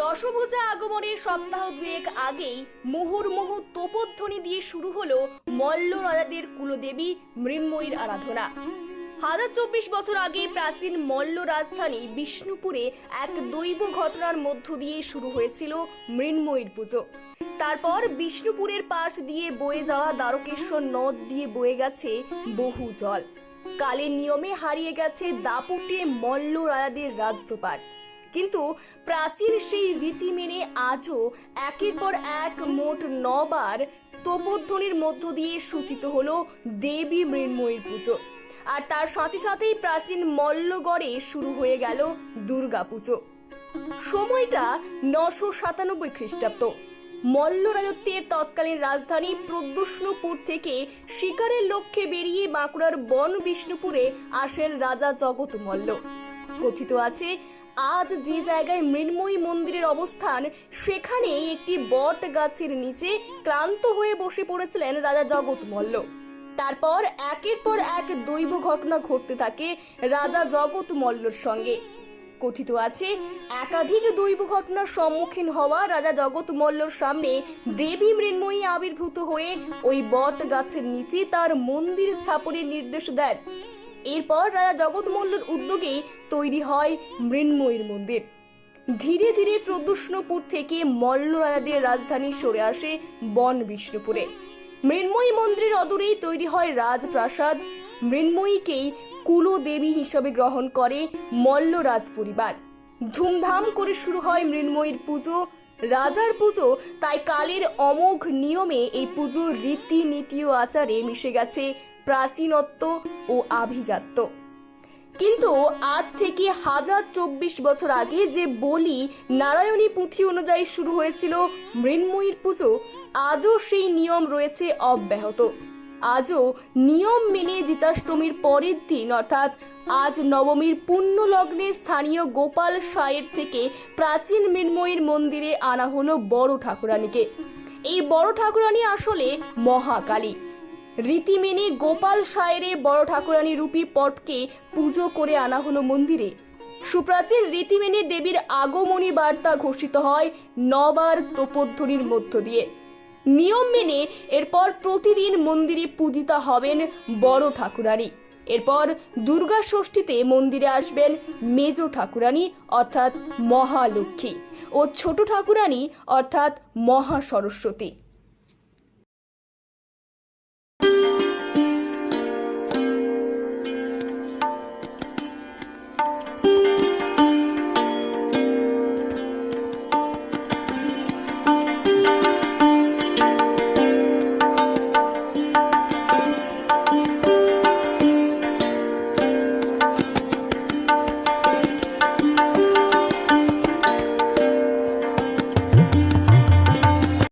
দশভূজা আগমনের সপ্তাহ দুয়েক আগেই মুহুর্মুহু তোপধ্বনি দিয়ে শুরু হলো মল্ল রাজাদের কুলদেবী মৃন্ময়ীর আরাধনা। হাজার চব্বিশ বছর আগে প্রাচীন মল্ল রাজধানী বিষ্ণুপুরে এক দৈব ঘটনার মধ্য দিয়ে শুরু হয়েছিল মৃন্ময়ীর পুজো। তারপর বিষ্ণুপুরের পাশ দিয়ে বয়ে যাওয়া দ্বারকেশ্বর নদ দিয়ে বয়ে গেছে বহু জল। কালের নিয়মে হারিয়ে গেছে দাপুটে মল্ল রাজাদের রাজ্যপাট। কিন্তু প্রাচীন সেই রীতি মেনে আজও একের পর এক মোট নবার তোপধ্বনির মধ্য দিয়ে সূচিত হলো দেবী মৃন্ময়ীর পুজো। আর তার সাথে সাথেই প্রাচীন মল্লগড়ে শুরু হয়ে গেল দুর্গা পুজো। সময়টা নশো সাতানব্বই খ্রিস্টাব্দ। মল্ল রাজত্বের তৎকালীন রাজধানী প্রদ্যুষ্ণপুর থেকে শিকারের লক্ষ্যে বেরিয়ে বাঁকুড়ার বন বিষ্ণুপুরে আসেন রাজা জগৎ মল্ল কথিত আছে, আজ যে জায়গায় মৃন্ময়ী মন্দিরের অবস্থান সেখানে একটি বট গাছের নিচে ক্লান্ত হয়ে বসে পড়েছিলেন রাজা জগৎ মল্ল তারপর একের পর এক দৈব ঘটনা ঘটতে থাকে রাজা জগৎ মল্লর সঙ্গে। কথিত আছে, একাধিক দৈব ঘটনার সম্মুখীন হওয়া রাজা জগৎ মল্লর সামনে দেবী মৃন্ময়ী আবির্ভূত হয়ে ওই বট গাছের নিচে তার মন্দির স্থাপনের নির্দেশ দেন। এরপর রাজা জগৎ মল্লর উদ্যোগেই তৈরি হয় মৃন্ময়ীর মন্দির। ধীরে ধীরে প্রদূষ্ণপুর থেকে মল্ল রাজাদের রাজধানী সরে আসে বন বিষ্ণুপুরে। মৃন্ময়ী মন্দিরের অদূরেই তৈরি হয় রাজপ্রাসাদ। মৃন্ময়ীকেই কুলদেবী হিসাবে গ্রহণ করে মল্ল রাজ পরিবার ধুমধাম করে শুরু হয় মৃন্ময়ীর পুজো। রাজার পুজো, তাই কালের অমোঘ নিয়মে এই পুজোর রীতিনীতি ও আচারে মিশে গেছে প্রাচীনত্ব ও আভিজাত্য। কিন্তু আজ থেকে হাজার চব্বিশ বছর আগে যে বলি নারায়ণী পুঁথি অনুযায়ী শুরু হয়েছিল মৃন্ময়ীর পুজো, আজও সেই নিয়ম রয়েছে অব্যাহত। আজও নিয়ম মেনে জিতাষ্টমীর পরের দিন, অর্থাৎ আজ নবমীর পুণ্য লগ্নে স্থানীয় গোপাল সায়ের থেকে প্রাচীন মৃন্ময়ীর মন্দিরে আনা হলো বড় ঠাকুরানীকে। এই বড় ঠাকুরানী আসলে মহাকালী। রীতি মেনে গোপাল সায়েরে বড় ঠাকুরানী রূপী পটকে পুজো করে আনা হলো মন্দিরে। সুপ্রাচীন রীতি মেনে দেবীর আগমনী বার্তা ঘোষিত হয় নবার তোপধ্বনির মধ্য দিয়ে। নিয়ম মেনে এরপর প্রতিদিন মন্দিরে পূজিতা হবেন বড় ঠাকুরানী। এরপর দুর্গা ষষ্ঠীতে মন্দিরে আসবেন মেজ ঠাকুরানী, অর্থাৎ মহালক্ষ্মী, ও ছোট ঠাকুরানী, অর্থাৎ মহা সরস্বতী